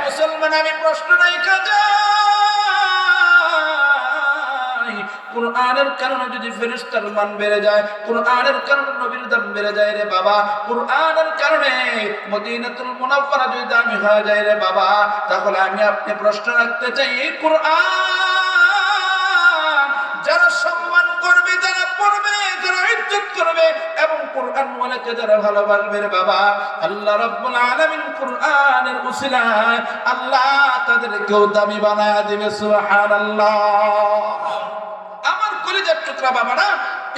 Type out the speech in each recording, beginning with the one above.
মুসলমান, আমি প্রশ্ন কারণে যদি মান বেড়ে যায় কারণে নবীর দাম বেড়ে যায় রে বাবা কারণে মদিনাতুল যদি দামি হয়ে যায় রে বাবা, তাহলে আমি আপনি প্রশ্ন রাখতে চাই এই কোরআন এবং কোরআন ওয়ালাকে যারা ভালোবাসবে বাবা। আল্লাহ রাব্বুল আলামিন কোরআনের উসিলায় আল্লাহ তাদেরকেও দামি বানায় দিবে, সুবহানাল্লাহ। আমার কলিজার টুকরা, বাবারা,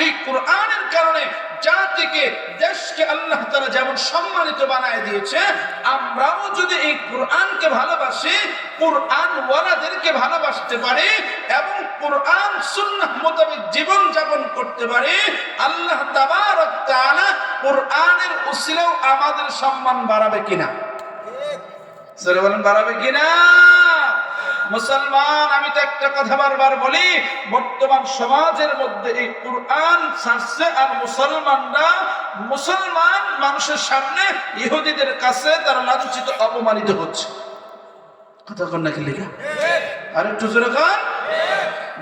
এই কোরআনের কারণে জাতিকে, দেশকে আল্লাহ তারা যেমন সম্মানিত বানায় দিয়েছে, আমরাও যদি এই কোরআনকে ভালোবাসি কোরআন ওয়ালাদেরকে ভালোবাসতে পারি এবং কোরআন সুন্নাহ মোতাবেক জীবন যাপন করতে পারি, আল্লাহ তাবারক তাআলা কোরআনের উসিলেও আমাদের সম্মান বাড়াবে কিনা? বলেন, বাড়াবে কিনা? মুসলমান আমি তো একটা কথা বারবার বলি বর্তমান সমাজের মধ্যে এই কোরআন ছাড়ছে আর মুসলমানরা মুসলমান মানুষের সামনে ইহুদিদের কাছে তারা লাঞ্ছিত অপমানিত হচ্ছে। কথা কন নাকি লেখা? আর একটু জোরে কন।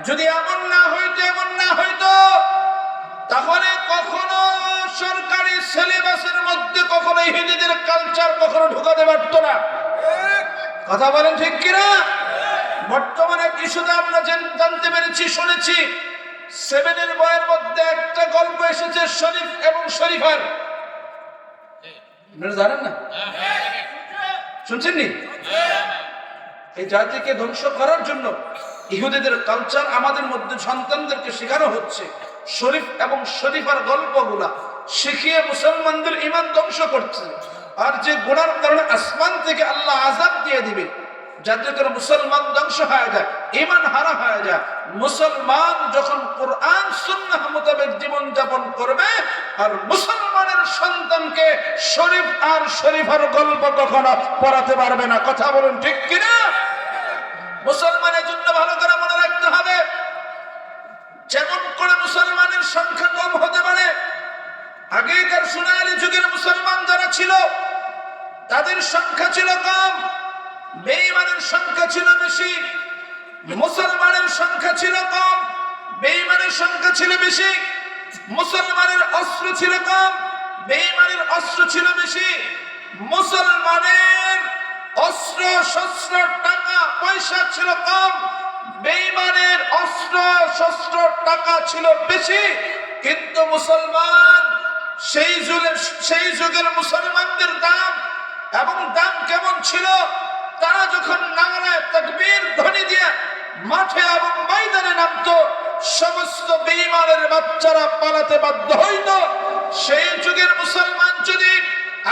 যদি এমন না হইতো এমন না হইতো তাহলে কখনো সরকারি সিলেবাসের মধ্যে কখনো ইহুদিদের কালচার কখনো ঢুকাতে পারতো না। কথা বলেন ঠিক কিনা? বর্তমানে ইস্যুতে আমরা জান- জানতে পেরেছি, শুনেছি। সেভেনের বয়ের মধ্যে একটা গল্প এসেছে শরীফ এবং শরীফার। আপনারা জানেন না? শুনছেন নি এই জাতিকে ধ্বংস করার জন্য ইহুদিদের কালচার আমাদের মধ্যে সন্তানদেরকে শেখানো হচ্ছে। শরীফ এবং শরীফার গল্পগুলা শিখিয়ে মুসলমানদের ইমান ধ্বংস করছে। আর যে গোড়ার কারণে আসমান থেকে আল্লাহ আজাদ দিয়ে দিবে যাতে করে মুসলমান ধ্বংস হয়ে যায় ইমান হারা হয়ে যায়। মুসলমান যখন কোরআন, সুন্নাহ মোতাবেক জীবন যাপন করবে, আর মুসলমানের সন্তানকে শরীফ আর শরীফার গল্প কখনো পড়াতে পারবে না। কথা বলুন ঠিক কিনা? মুসলমানের জন্য ভালো করে মনে রাখতে হবে, যেমন করে মুসলমানের সংখ্যা কম হতে পারে, আগেকার সোনালী যুগের মুসলমান যারা ছিল, তাদের সংখ্যা ছিল কম। বেঈমানের সংখ্যা ছিল বেশি, মুসলমানের সংখ্যা ছিল কম, বেঈমানের সংখ্যা ছিল বেশি, মুসলমানের অস্ত্র ছিল কম, বেঈমানের অস্ত্র ছিল বেশি, মুসলমানের অস্ত্র শস্ত্র টাকা, পয়সা ছিল কম, বেঈমানের অস্ত্র শস্ত্র টাকা ছিল বেশি, কিন্তু মুসলমান সেই যুগের সেই যুগের মুসলমানদের দাম এবং দাম কেমন ছিল? তারা যখন নাংরায় তাকবীর ধ্বনি দিয়ে মাঠে এবং ময়দানে নামতো, সমস্ত বেঈমানের বাচ্চারা পালাতে বাধ্য হইত। সেই যুগের মুসলমান যদি,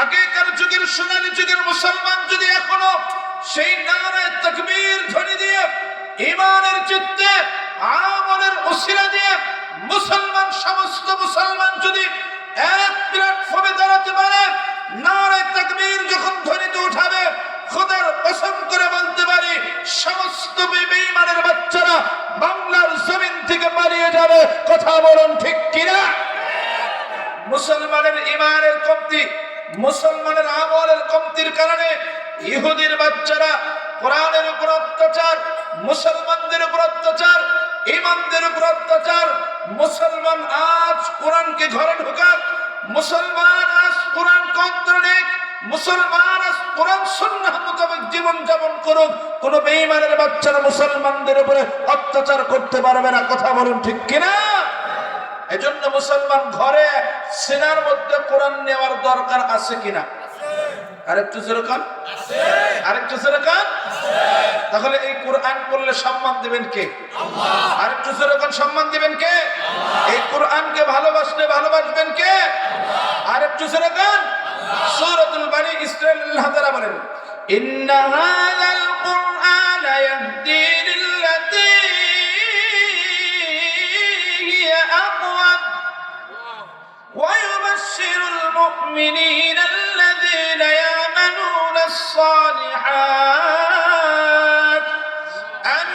আগেকার যুগের সোনালী যুগের মুসলমান যদি এখনও সেই নারায় তাকবীর ধ্বনি দিয়ে ইমানের চিত্তে, আমলের ওসিলা দিয়ে মুসলমান, সমস্ত মুসলমান যদি এক প্ল্যাটফর্মে দাঁড়াতে পারে নারায় তাকবীর যখন ধ্বনিতে উঠাবে খোদার কসম করে বলতে পারি, সমস্ত বেঈমানের বাচ্চারা বাংলার জমিন থেকে পালিয়ে যাবে। কথা বলুন ঠিক কিনা? মুসলমানের ইমানের কমতি, মুসলমানের আমলের কমতির কারণে ইহুদির বাচ্চারা কোরআনের উপর অত্যাচার, মুসলমানদের উপর অত্যাচার ইমানদের উপর অত্যাচার। মুসলমান আজ কোরআনকে ঘরে ঢোকাক, মুসলমান আজ কোরআন কন্ত্রণিক করুক, কোন বাচ্চারা মুসলমানদের অত্যাচার করতে পারবে না, কথা বলুন ঠিক মুসলমান ঘরে মধ্যে কোরআন নেওয়ার দরকার আছে কিনা? তাহলে এই কোরআন পড়লে সম্মান দিবেন কে? আরেকটু যেরকম সম্মান দিবেন কে? এই কোরআনকে ভালোবাসলে ভালোবাসবেন কে? আরেকটু যেরকম? সূরাতুল বানি ইসরাইল আল্লাহ তাআলা বলেন ইন্না হাযাল কুরআন ইয়াহদি লিল্লাতী হিয়া আকওয়াম ويبشر المؤمنين الذين يعملون الصالحات أن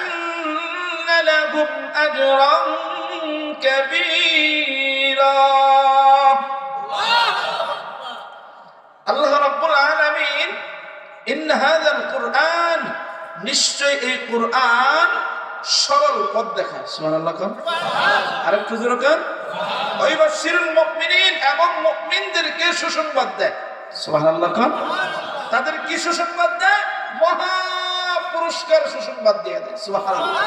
لهم أجرا كبيرا ইন হাযাল নিশ্চয় এই কুরআন সরল পথ দেখায়। সুবহানাল্লাহ কোন। আরেকটু জোরে কোন। ওই মুমিনিন এবং মুমিনদেরকে সুসংবাদ দেয়। সুবহানাল্লাহ কোন। তাদের কি সুসংবাদ দেয়? মহা পুরস্কার সুসংবাদ দিয়ে দেয়। সুবহানাল্লাহ।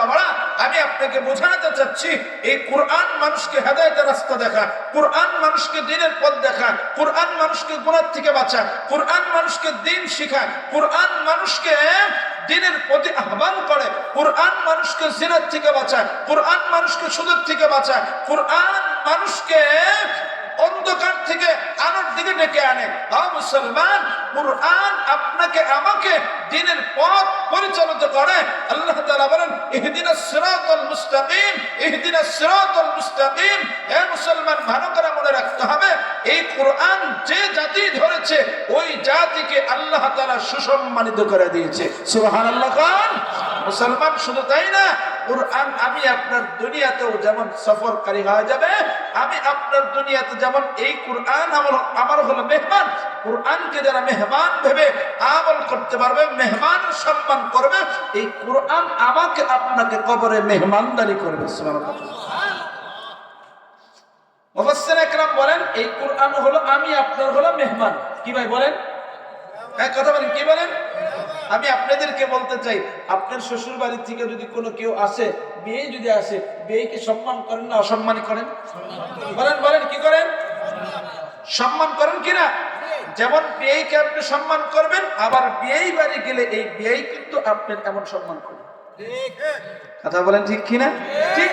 বাবারা আমি আপনাকে বোঝাতে চাচ্ছি এই কোরআন মানুষকে হেদায়তের রাস্তা দেখা, কোরআন মানুষকে দিনের পথ দেখা, কোরআন মানুষকে গোড়ার থেকে বাঁচা, কোরআন মানুষকে দিন শিখা, কোরআন মানুষকে দিনের প্রতি আহ্বান করে, কোরআন মানুষকে জিনার থেকে বাঁচায় কোরআন মানুষকে সুদের থেকে বাঁচায় কোরআন মানুষকে অন্ধকার থেকে আলোর দিকে ডেকে আনে। মুসলমান, কোরআন আপনাকে, আমাকে দিনের পথ পরিচালিত করে। আল্লাহ তাআলা বলেন ইহদিনাস সিরাতাল মুস্তাকিম ইহদিনাস সিরাতাল মুস্তাকিম। হে মুসলমান, ভালো করে মনে রাখতে হবে, এই কোরআন যে জাতি ধরেছে, ওই জাতিকে আল্লাহ তাআলা সুসম্মানিত করে দিয়েছে। সুবহানাল্লাহ খান। মুসলমান শুধু তাই না, কোরআন আমি আপনার দুনিয়াতেও যেমন সফরকারী হয়ে যাবে আমি আপনার দুনিয়াতে যেমন এই কোরআন আমার আমার হলো মেহমান, কোরআনকে যারা মেহমান ভেবে আমল করতে পারবে মেহমান সম্মান করবে, এই কোরআন আমাকে আপনাকে কবরে মেহমানদারি করবে বলেন, এই কোরআন হলো আমি, আপনার হলো মেহমান। কি ভাই বলেন? এক কথা বলেন, কি বলেন? আমি আপনাদেরকে বলতে চাই, আপনার শ্বশুর বাড়ি থেকে যদি কোনো কেউ আসে, বিয়ে যদি আসে, বিয়েকে সম্মান করেন না অসম্মান করেন? বলেন বলেন, কি করেন? সম্মান করেন কিনা? যেমন বিয়েকে আপনি সম্মান করবেন, আবার বিয়েই বাড়ি গেলে এই বিয়েই কিন্তু আপনার এমন সম্মান করবেন। কথা বলেন ঠিক কিনা? ঠিক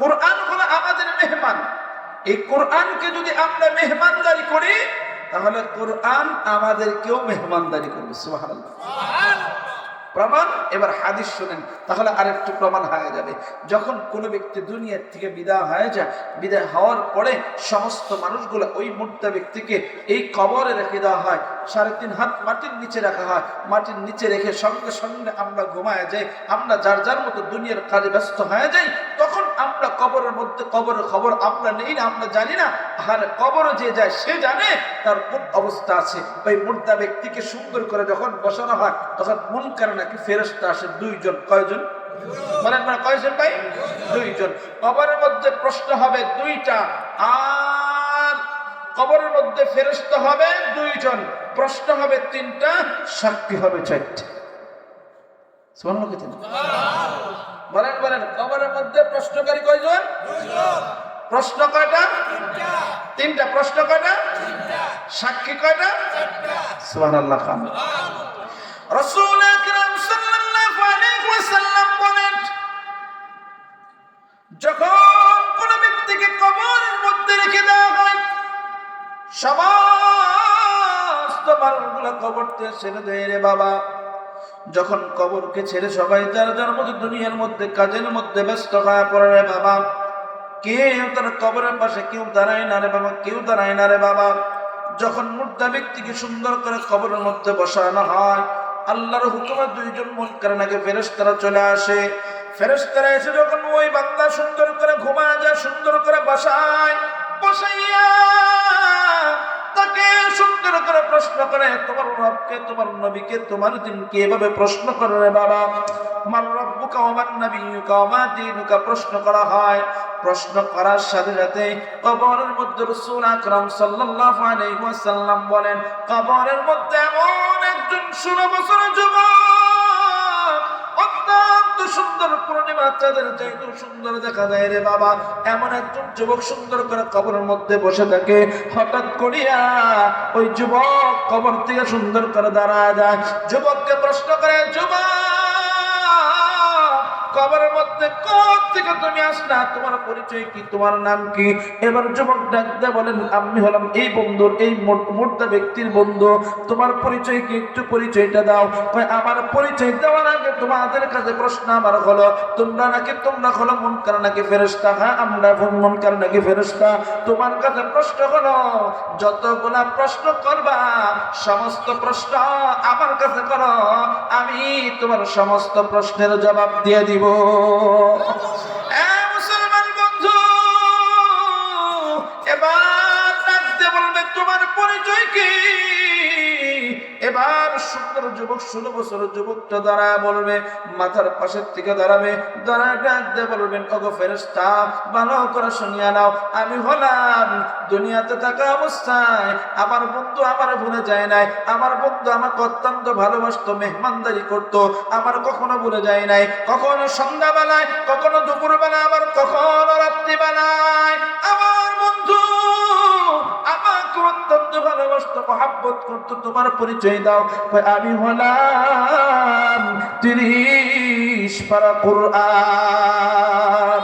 কোরআন হলো আমাদের মেহমান। এই কোরআনকে যদি আমরা মেহমানদারি করি তাহলে কোরআন আমাদেরকেও মেহমানদারি করবে প্রমাণ এবার হাদিস শোনেন তাহলে আরেকটু প্রমাণ হয়ে যাবে। যখন কোনো ব্যক্তি দুনিয়ার থেকে বিদায় হয়ে যায় বিদায় হওয়ার পরে সমস্ত মানুষগুলো ওই মুর্দা ব্যক্তিকে এই কবরে রেখে দেওয়া হয়। সাড়ে তিন হাত মাটির নিচে রাখা হয়। মাটির নিচে রেখে সঙ্গে সঙ্গে আমরা ঘুমায় যাই, আমরা যার যার মতো দুনিয়ার কাজে ব্যস্ত হয়ে যাই, তখন আমরা কবরের মধ্যে কবরের খবর আমরা নেই না, আমরা জানি না। আর কবরে যে যায়, সে জানে, তার কোন অবস্থা আছে। ওই মুর্দা ব্যক্তিকে সুন্দর করে যখন বসানো হয়, তখন মন করে নাকি ফেরস্তা আসে দুইজন, কয়জন? বলেন মানে কয়জন ভাই? দুইজন। কবরের মধ্যে প্রশ্ন হবে দুইটা। আর কবরের মধ্যে ফেরস্ত হবে দুইজন প্রশ্ন হবে তিনটা সাক্ষী হবে চারটা। বলেন বলেন কবরের মধ্যে প্রশ্নকারী কয়জন? প্রশ্ন কয়টা? তিনটা। প্রশ্ন কয়টা? সাক্ষী কয়টা? সুবহানাল্লাহ খান। রাসূল আকরাম সাল্লাল্লাহু আলাইহি ওয়াসাল্লাম বলেন যখন সমস্ত মানুষগুলো কবরতে ছেড়ে দেয় রে বাবা। যখন কবরকে ছেড়ে সবাই যার যার মধ্যে দুনিয়ার মধ্যে, কাজের মধ্যে ব্যস্ত হয়ে পড়ে রে বাবা। কেউ তার কবরের পাশে, কেউ দাঁড়ায় না রে বাবা, কেউ দাঁড়ায় না রে বাবা। যখন মুর্দা ব্যক্তিকে সুন্দর করে কবরের মধ্যে বসানো হয়, আল্লাহর হুকুমে দুইজন মন নাকি ফেরেশতারা চলে আসে। ফেরেশতারা এসে যখন ওই বান্দা সুন্দর করে ঘুমায় যায়, সুন্দর করে বসায়, বসাইয়া তাকে সুন্দর করে প্রশ্ন করে, তোমার রবকে, তোমার নবীকে, তোমার দিনকে এভাবে প্রশ্ন বাবা? রব্বুকা ওমা দীনুকা, প্রশ্ন করা হয়। প্রশ্ন করার সাথে সাথে কবরের মধ্যে রাসূল আকরাম সাল্লাল্লাহু আলাইহি ওয়াসাল্লাম বলেন, কবরের মধ্যে এমন একজন 16 বছরের যুবক সুন্দর পূর্ণিমা বাচ্চাদের চাইতে সুন্দর দেখা যায় রে বাবা। এমন একজন যুবক সুন্দর করে কবরের মধ্যে বসে থাকে। হঠাৎ করিয়া ওই যুবক কবর থেকে সুন্দর করে দাঁড়া যায়। যুবককে প্রশ্ন করে, যুবক কবরের মধ্যে কোথ থেকে তুমি আসলা? তোমার পরিচয় কি? তোমার নাম কি? এবার যুবক ডাকতে বলেন, আমি হলাম এই বন্ধুর, এই মুর্দা ব্যক্তির বন্ধু। তোমার পরিচয় কি? একটু পরিচয়টা দাও। আমার পরিচয় দেওয়ার আগে তোমাদের কাছে প্রশ্ন আমার হলো, তোমরা নাকি, তোমরা হলো মন কার নাকি ফেরেস্তা হ্যাঁ আমরা মন কার নাকি ফেরেস্তা তোমার কাছে প্রশ্ন হলো, যতগুলা প্রশ্ন করবা, সমস্ত প্রশ্ন আমার কাছে করো, আমি তোমার সমস্ত প্রশ্নের জবাব দিয়ে দিব। এ সুন্দর যুবক, ষোলো যুবকটা বলবে, মাথার পাশের থেকে দাঁড়াবে বলবেন, ওগো ভালো করে শুনিয়া নাও, আমি হলাম দুনিয়াতে থাকা অবস্থায়, আমার বন্ধু আমার ভুলে যায় নাই, আমার বন্ধু আমাকে অত্যন্ত ভালোবাসতো, মেহমানদারি করত, আমার কখনো ভুলে যায় নাই, কখনো সন্ধ্যাবেলায়, কখনো দুপুরবেলা আবার কখনো রাত্রিবেলায়, আমার ভালোবাসতো মহাব্বত করতো তোমার পরিচয় দাও। আমি হলাম তিরিশ পারা কোরআন।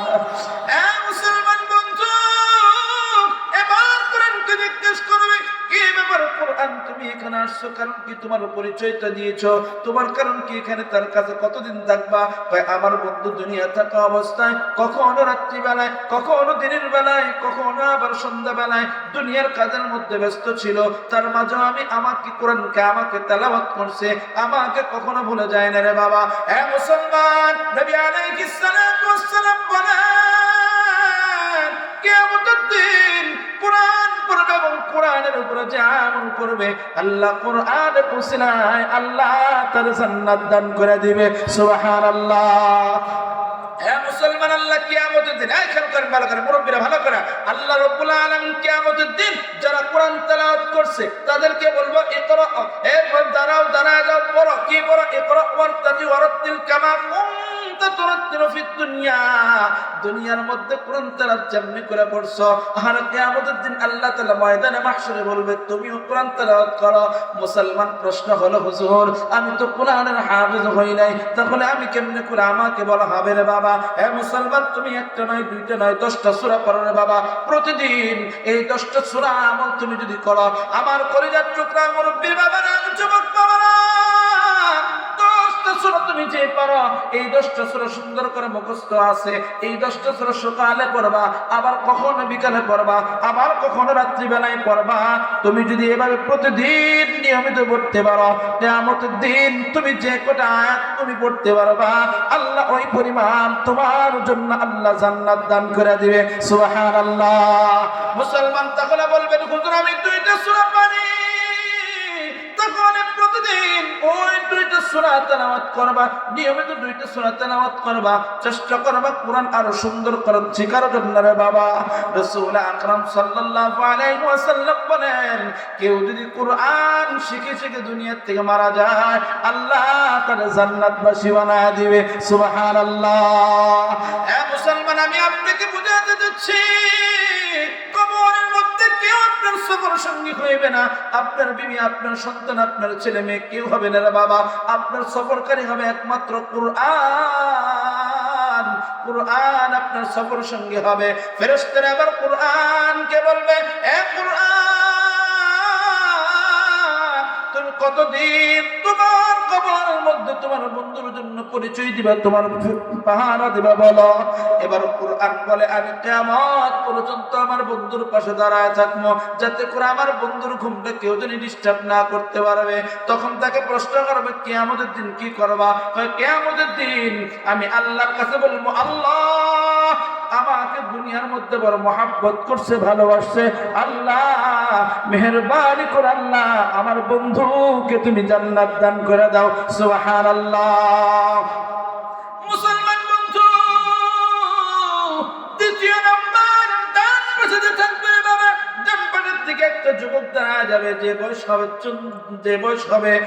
আসছো? কারণ কি তোমার পরিচয়টা দিয়েছ তোমার কারণ কি এখানে তার কাছে কতদিন থাকবা? আমার বন্ধু দুনিয়া থাকা অবস্থায় কখনো রাত্রিবেলায়, কখনো দিনের বেলায়, কখনো আবার সন্ধ্যাবেলায় দুনিয়ার কাজের মধ্যে ব্যস্ত ছিল। তার মাঝে আমি আমাকে কোরআনকে, আমাকে তেলাওয়াত করছে। আমাকে কখনো ভুলে যায় না রে বাবা। হ্যাঁ মুসলমান, নবী আলাইহিস সালাম বলেন হ্যাঁ মুসলমান, আল্লাহ কিয়ামতের দিন ভালো করে ভালো করে। আল্লাহ রব্বুল আলামিন কিয়ামতের দিন যারা কোরআন তেলাওয়াত করছে, তাদেরকে বলব ইকরা এরপর দাঁড়াও, দাঁড়ায় যাও, পড়ো। কি পড়ো? ইকরা কামা কুনতা তুরাত্তিলু ফিদ দুনিয়া করে করো। মুসলমান প্রশ্ন হলো, হুজুর, আমি তো কোরআনের হাফেজ হই নাই। তাহলে আমি কেমনে করে আমাকে বলা হবে রে বাবা? এ মুসলমান, তুমি একটা নয়, দুইটা নয়, দশটা সুরা পড়ো রে বাবা। প্রতিদিন এই দশটা সুরা আমল তুমি যদি করো, আমার কলিজার টুকরা মুরব্বী বাবারা, যুবক বাবারা দশটা সূরা তুমি যে পারো এই দশটা সূরা সুন্দর করে মুখস্থ আছে, এই দশটা সূরা সকালে পড়বা, আবার কখনো বিকালে পড়বা, আবার কখনো রাত্রিবেলায় পড়বা। তুমি যদি এভাবে প্রতিদিন নিয়মিত পড়তে পারো কিয়ামতের দিন তুমি যে কটা আয়াত তুমি পড়তে পারবা, আল্লাহ ওই পরিমাণ তোমার জন্য আল্লাহ জান্নাত দান করে দিবে। সুবহানাল্লাহ। মুসলমান তাহলে বলবেন, হুজুর, আমি দুইটা সূরা পারি তখন প্রতিদিন ওই দুইটা সূরা তেলাওয়াত করবা, নিয়মিত দুইটা সূরা তেলাওয়াত করবা, চেষ্টা করবা কোরআন আরও সুন্দর করে শিখার জন্য রে বাবা। রাসূল আকরাম সাল্লাল্লাহু আলাইহি ওয়াসাল্লাম বলেন, কেউ যদি কোরআন শিখে শিখে দুনিয়া থেকে মারা যায়, আল্লাহ তার জান্নাতবাসী বানায় দিবে। সুবহানাল্লাহ। এ মুসলমান, আমি আপনাকে বুঝাতে যাচ্ছি আপনার সফর সঙ্গী হইবে না। আপনার বিবি, আপনার সন্তান, আপনার ছেলে মেয়ে কেউ হবে না বাবা। আপনার সফরকারী হবে একমাত্র কোরআন। কোরআন আপনার সফর সঙ্গী হবে। ফেরেশতারা আবার কোরআনকে বলবে, এ কোরআন কতদিন তোমার কবরের মধ্যে তোমার বন্ধুর জন্য পরিচয় দিবা, তোমার পাহারা দিবা, বলো। এবার কোরআন বলে, আমি কেমত পর্যন্ত আমার বন্ধুর পাশে দাঁড়ায় থাকব, যাতে করে আমার বন্ধুর ঘুমটা কেউ যদি ডিস্টার্ব না করতে পারবে। তখন তাকে প্রশ্ন করবে কে আমাদের দিন কি করবা? কে আমাদের দিন আমি আল্লাহর কাছে বলব, আল্লাহ আমাকে দুনিয়ার মধ্যে বড় মহাব্বত করছে, ভালোবাসছে। আল্লাহ মেহরবানি করে আল্লাহ আমার বন্ধুকে তুমি জান্নাত দান করে দাও। সুবহানাল্লাহ। মুসলমান বন্ধু, দ্বিতীয় নাম্বার বাবা দিকে একটা যুবক দাঁড়া যাবে, যে বয়স হবে যে বয়স হবে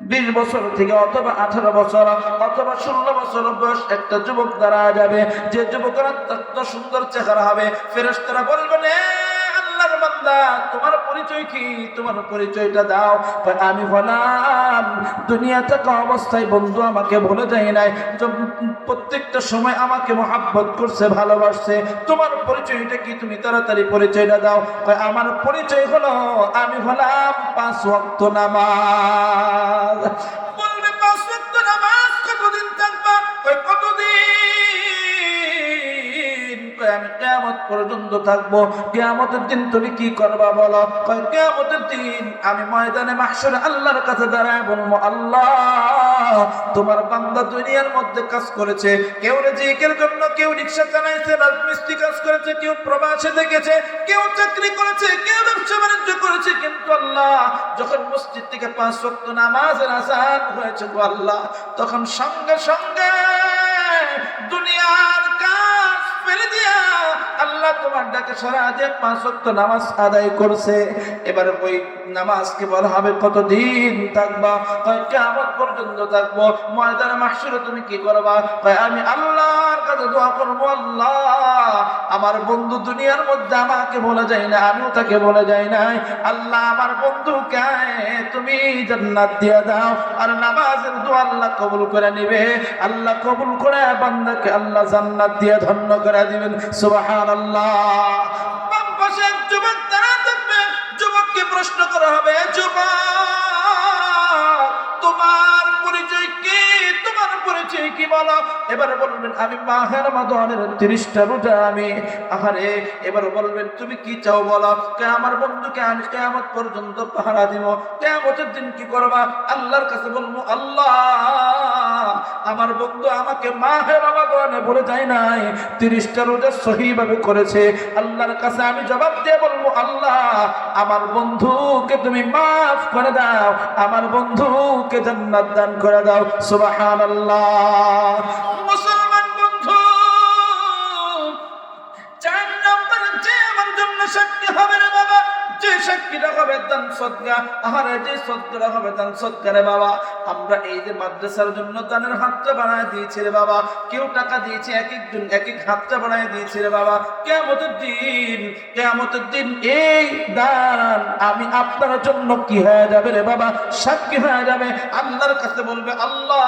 বিশ বছর থেকে অথবা আঠারো বছর, অথবা ষোলো বছর বয়স একটা যুবক দাঁড়া যাবে। যে যুবকের সুন্দর চেহারা হবে। ফেরেশতারা বলবেন "এ আল্লাহর বান্দা, তোমার পরিচয় কি? তোমার পরিচয়টা দাও। আমি হলাম দুনিয়া থাকা অবস্থায় বন্ধু আমাকে বলে যায় নাই। প্রত্যেকটা সময় আমাকে মহাব্বত করছে, ভালোবাসছে। তোমার পরিচয়টা কি? তুমি তাড়াতাড়ি পরিচয়টা দাও। আমার পরিচয় হলো, আমি হলাম পাঁচ ওয়াক্ত নামাজ। পর্যন্ত থাকব। কেয়ামতের দিন তুমি কি করবা বলো? কয়, কেয়ামতের দিন আমি ময়দানে মাহশরে আল্লাহর কাছে দাঁড়ায় বলব, আল্লাহ, তোমার বান্দা দুনিয়ার মধ্যে কাজ করেছে। কেউ রেজিকের জন্য, কেউ রিক্সা চালাইছে, রাজমিস্ত্রি কাজ করেছে, কেউ প্রবাসে দেখেছে, কেউ চাকরি করেছে, কেউ ব্যবসা বাণিজ্য করেছে। কিন্তু আল্লাহ, যখন মসজিদ থেকে পাঁচ শক্ত নামাজের আজান হয়েছে গো আল্লাহ, তখন সঙ্গে সঙ্গে দুনিয়ার কাজ ফেলে দিয়া আল্লাহ তোমার ডাকে সারা দিয়ে পাঁচ ওয়াক্ত নামাজ আদায় করছে। এবার ওই নামাজকে বলা হবে কতদিন থাকবা? কয় কেমন পর্যন্ত থাকব। ময়দানে মাসুরে তুমি কি করবা? কয়, আমি আল্লাহর কাছে দোয়া করব, আল্লাহ। আমার বন্ধু দুনিয়ার মধ্যে আমাকে বলে যায় না, আমিও তাকে বলে যাই নাই আল্লাহ, আমার বন্ধু বন্ধুকে তুমি জান্নাত দিয়ে দাও। আর নামাজের দোয়া আল্লাহ কবুল করে নিবে। আল্লাহ কবুল করে বান্দাকে আল্লাহ জান্নাত দিয়ে ধন্য করে দিবেন। সুবহানাল্লাহ। যুবককে প্রশ্ন করা হবে তোমার পরিচয় তোমার পরিচয় কি বলো? এবার বলবেন, আমি বলবেন, তুমি কি চাও বলো? আমার বন্ধুকে আমি পর্যন্ত পাহারা দিব। কেমতের দিন কি করবা? আল্লাহর কাছে বলব, আল্লাহ আমার বন্ধু আমাকে মাহের মাদনে বলে যায় নাই। তিরিশটা রোজা সহিভাবে করেছে। আল্লাহর কাছে আমি জবাব দিয়ে বলব, আল্লাহ, আমার বন্ধুকে তুমি মাফ করে দাও, আমার বন্ধুকে জান্নাত দান করে দাও। সুবহানাল্লাহ। মুসলমান বন্ধু, চার নম্বর যে আমার জন্য সাক্ষী হবে বাবা যে সাক্ষীটা হবে দান সদকা, আহারে যে সদকাটা হবে দান সদকা রে বাবা। আমরা এই যে মাদ্রাসার জন্য দানের হাতটা বানায় দিয়েছি রে বাবা। কেউ টাকা দিয়েছে, এক একজন, এক এক হাতটা বানায় দিয়েছে রে বাবা। কেমতের দিন কেমতের দিন এই দান আমি আপনার জন্য কি হয়ে যাবে রে বাবা? সাক্ষী হয়ে যাবে। আল্লাহর কাছে বলবে, আল্লাহ,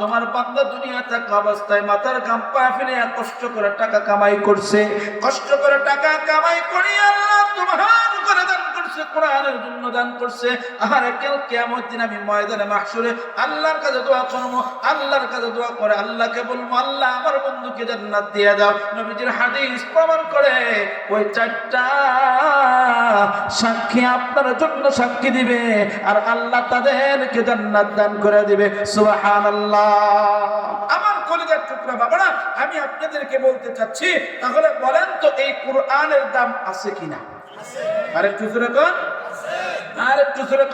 তোমার বান্দা দুনিয়া থাকা অবস্থায় মাথার ঘাম পায়ে ফেলে কষ্ট করে টাকা কামাই করছে। কষ্ট করে টাকা কামাই করি আল্লাহ বলব, আল্লাহ করে সাক্ষী আপনার জন্য সাক্ষী দিবে আর আল্লাহ তাদেরকে জান্নাত দান করে দিবে। সুবহানাল্লাহ। আমার কলিজার টুকরা বাবারা, আমি আপনাদেরকে বলতে চাচ্ছি, তাহলে বলেন তো এই কোরআনের দাম আছে কিনা? আরেকটু জোরে কর। আরেকটু জোরে